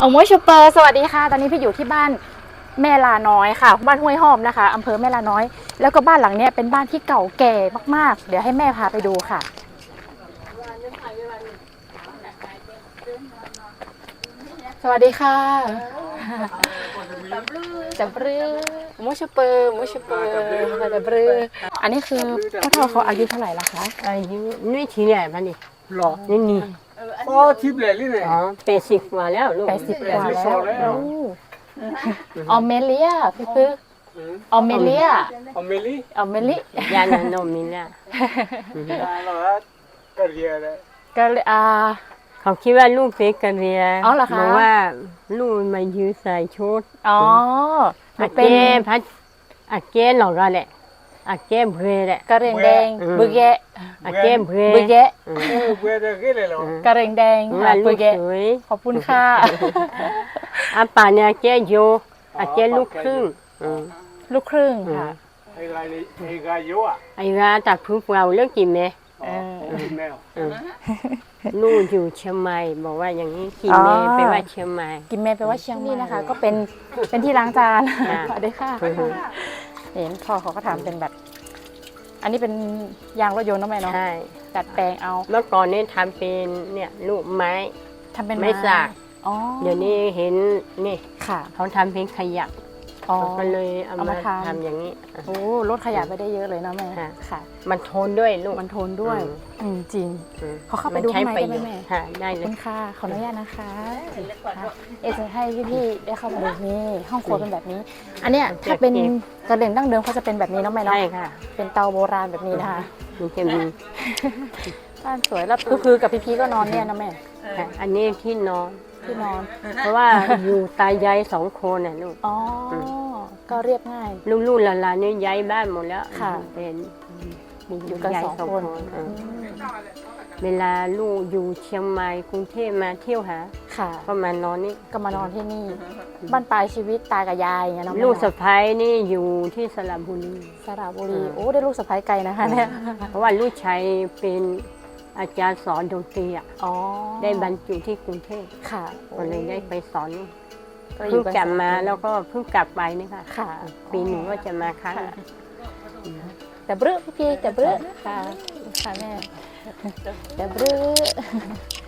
เอามวยชูเปอร์สวัสดีค่ะ ตอนนี้พี่อยู่ที่บ้านแม่ลาน้อยค่ะ บ้านห้วยหอมนะคะอำเภอแม่ลาน้อย แล้วก็บ้านหลังเนี้ยเป็นบ้านที่เก่าแก่มากๆ เดี๋ยวให้แม่พาไปดูค่ะ สวัสดีค่ะจับเรือมูชูเปอร์มูชูเปอร์จับเรืออันนี้คือพ่อเท่าเขาอายุเท่าไหร่ละคะอายุนี่ทีเนี่ยพันนี่หรอนี่นี่ อ๋อทิพย์เลยนี่เนี่ยอ๋อแปดสิบกว่าแล้วลูกแปดสิบกว่าแปดสิบสแล้อวงแล้วโอ้ออมเมเลียพี่ปึ๊กออมเมเลียอเมลี่ออมเมลิยานาโนมิล่าเหรอกระเรียเลยก็เลยอ่าเขาคิดว่าลูกเป็นกะเรียอ๋อเหรอคะบอกว่าลูกมายืนใส่ชุดอ๋อหนูอาเป็เก้นพัดอาเก้หลอกกันแหละ อาเก้เบรแหละ กระเรงแดงอืมบึกแยะอาเก้เบรบึกแยะอืมเออเวรกี่เลยเหรอกระเรงแดงว่าค่ะลูบึกกแยะสวยขอบคุณค่ะอาป่าเนี่ยอาเก้โยอาเก้ลูกครึ่งอืมลูกครึ่งค่ะไอ้ไรนี่ไอ้กายโยอะไอ้ราจากพื้นเราเรื่องกี่เมเออแมวอืมลูกอยู่เชียงใหม่บอกว่าอย่างนี้กี่อ๋อเมไปว่าเชียงใหม่ กินเมนแปลว่าเชียงใหม่นะคะ ก็เป็นเป็นที่ล้างจานอ่า สวัสดีค่ะอือฮึเห็นพ่อเขาก็ทำเป็นแบบ อันนี้เป็นยางรถยนต์เนาะแม่เนาะใช่ดัดแปลงเอาเมื่อก่อนนี่ทำเป็นเนี่ยลูกไม้ ทำเป็นไม้สัก อ๋อเดี๋ยวนี้เห็นนี่ค่ะ เขาทำเป็นขยะ อ๋อก็เลยเอาเอามามาทำ ทำอย่างนี้อะโอ้ลดขยะไปได้เยอะเลยเนาะแม่ค่ะ ค่ะ มันทนด้วยลูก มันทนด้วยอืม อืมจริง อืมขอเข้าไปดูข้างในมัได้ไหมแม่ค่ะได้ขอบเลคุย ณค่ะ ขออนุญาตนะคะค่ะเอะจะให้พี่ๆได้เข้ามาดูนี่ห้องครัวเป็นแบบนี้ อันเนี้ยถ้าเป็นกระเหลี่ยงดั้งเดิมเขาจะเป็นแบบนี้เนาะแม่เนาะใช่ค่ะ เป็นเตาโบราณแบบนี้นะคะมันจะมีบ้านสวยแล้วคือคือกับพี่ๆก็นอนเนี่ยนะแม่ ค่ะอันนี้ที่นอน ที่นอน เพราะว่าอยู่ตายายสองคนน่ะลูก อ๋ออก็เรียบง่าย ลูกๆหลานๆนี่ย้ายบ้านหมดแล้วค่ะเป็นอยู่กันสองคนเออเวลาลูกอยู่เชียงใหม่กรุงเทพมาเที่ยวหา ค่ะก็มานอนนี่ก็มานอนที่นี่บ้านปลายชีวิตตากับยายอย่างเงี้ยเนาะแม่ลูกสะเนาะพ้ายนี่อยู่ที่สระบุรีสระบุรีอืมโอ้ได้ลูกสะใภ้ไกลนะคะเนี่ยเพราะว่าลูกชายเป็น อาจารย์สอนดนตรีอะอ๋อได้บรรจุที่กรุงเทพค่ะก็เลยได้ไปสอนก็อเพิ่งยู่กันกลับมาสองคนแล้วก็เพิ่งกลับไปนี่ค่ะค่ะ ปีหนึ่งก็จะมาครั้งค่ะละแต่เบื้อพี่ๆแต่เบื้อค่ะค่ะแม่แต่เบื้อ